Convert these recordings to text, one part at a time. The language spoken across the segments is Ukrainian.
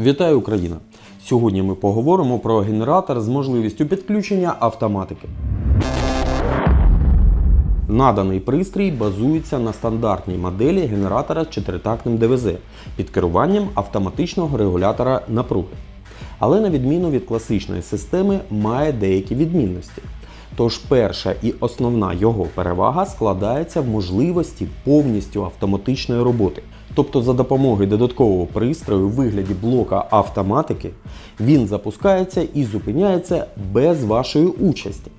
Вітаю Україна! Сьогодні ми поговоримо про генератор з можливістю підключення автоматики. Наданий пристрій базується на стандартній моделі генератора з чотиритактним ДВЗ під керуванням автоматичного регулятора напруги. Але на відміну від класичної системи має деякі відмінності. Тож перша і основна його перевага складається в можливості повністю автоматичної роботи. Тобто за допомогою додаткового пристрою у вигляді блока автоматики він запускається і зупиняється без вашої участі.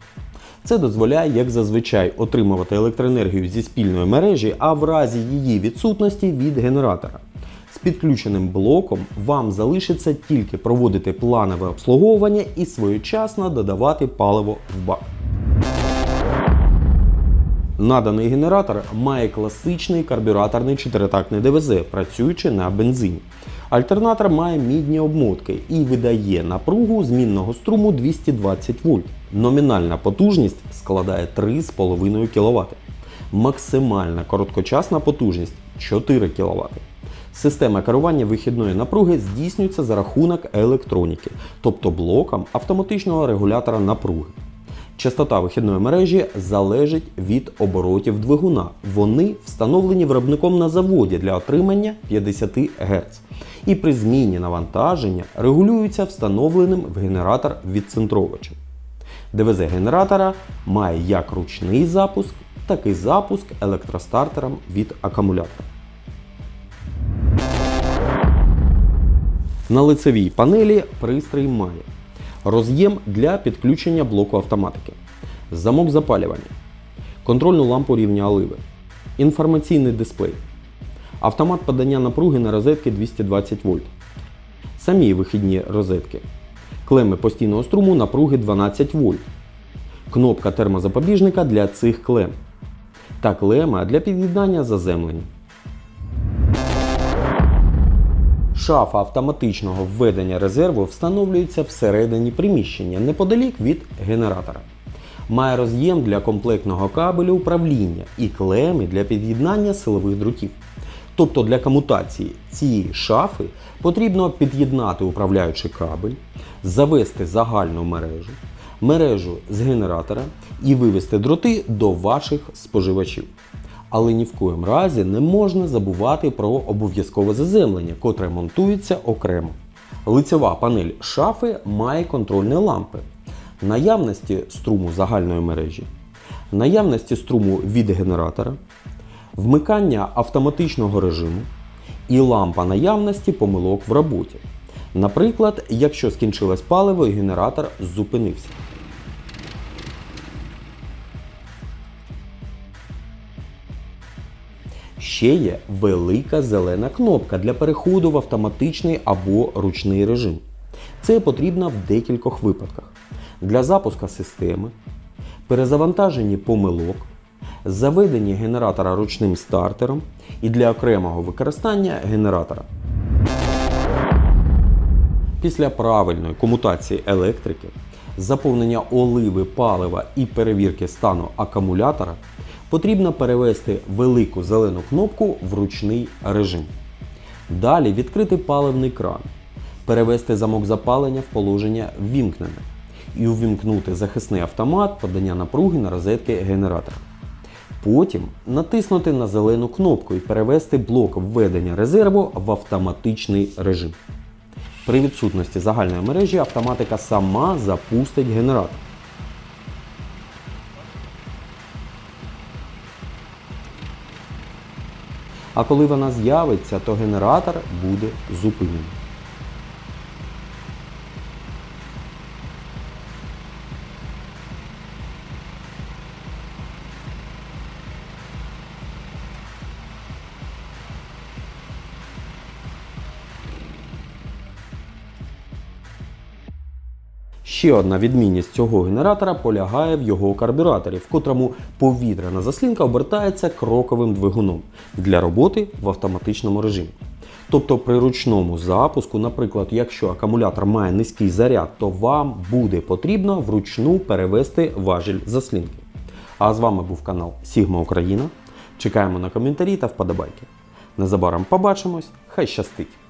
Це дозволяє, як зазвичай, отримувати електроенергію зі спільної мережі, а в разі її відсутності від генератора. З підключеним блоком вам залишиться тільки проводити планове обслуговування і своєчасно додавати паливо в бак. Наданий генератор має класичний карбюраторний чотиритактний ДВЗ, працюючи на бензині. Альтернатор має мідні обмотки і видає напругу змінного струму 220 вольт. Номінальна потужність складає 3,5 кВт. Максимальна короткочасна потужність 4 кВт. Система керування вихідної напруги здійснюється за рахунок електроніки, тобто блоком автоматичного регулятора напруги. Частота вихідної мережі залежить від оборотів двигуна. Вони встановлені виробником на заводі для отримання 50 Гц. І при зміні навантаження регулюються встановленим в генератор відцентровувачем. ДВЗ генератора має як ручний запуск, так і запуск електростартером від акумулятора. На лицевій панелі пристрій має роз'єм для підключення блоку автоматики, замок запалювання, контрольну лампу рівня оливи, інформаційний дисплей, автомат подання напруги на розетки 220 вольт, самі вихідні розетки, клеми постійного струму напруги 12 вольт, кнопка термозапобіжника для цих клем. Та клема для під'єднання заземлення. Шафа автоматичного введення резерву встановлюється всередині приміщення неподалік від генератора. Має роз'єм для комплектного кабелю управління і клеми для під'єднання силових дротів. Тобто для комутації цієї шафи потрібно під'єднати управляючий кабель, завести загальну мережу, мережу з генератора і вивести дроти до ваших споживачів. Але ні в коєму разі не можна забувати про обов'язкове заземлення, котре монтується окремо. Лицьова панель шафи має контрольні лампи, наявності струму загальної мережі, наявності струму від генератора, вмикання автоматичного режиму і лампа наявності помилок в роботі. Наприклад, якщо скінчилось паливо і генератор зупинився. Ще є велика зелена кнопка для переходу в автоматичний або ручний режим. Це потрібно в декількох випадках: для запуска системи, перезавантаження помилок, заведення генератора ручним стартером і для окремого використання генератора. Після правильної комутації електрики, заповнення оливи палива і перевірки стану акумулятора потрібно перевести велику зелену кнопку в ручний режим. Далі відкрити паливний кран, перевести замок запалення в положення ввімкнене і увімкнути захисний автомат подання напруги на розетки генератора. Потім натиснути на зелену кнопку і перевести блок введення резерву в автоматичний режим. При відсутності загальної мережі автоматика сама запустить генератор. А коли вона з'явиться, то генератор буде зупинений. Ще одна відмінність цього генератора полягає в його карбюраторі, в котрому повітряна заслінка обертається кроковим двигуном для роботи в автоматичному режимі. Тобто при ручному запуску, наприклад, якщо акумулятор має низький заряд, то вам буде потрібно вручну перевести важіль заслінки. А з вами був канал Сігма Україна. Чекаємо на коментарі та вподобайки. Незабаром побачимось, хай щастить!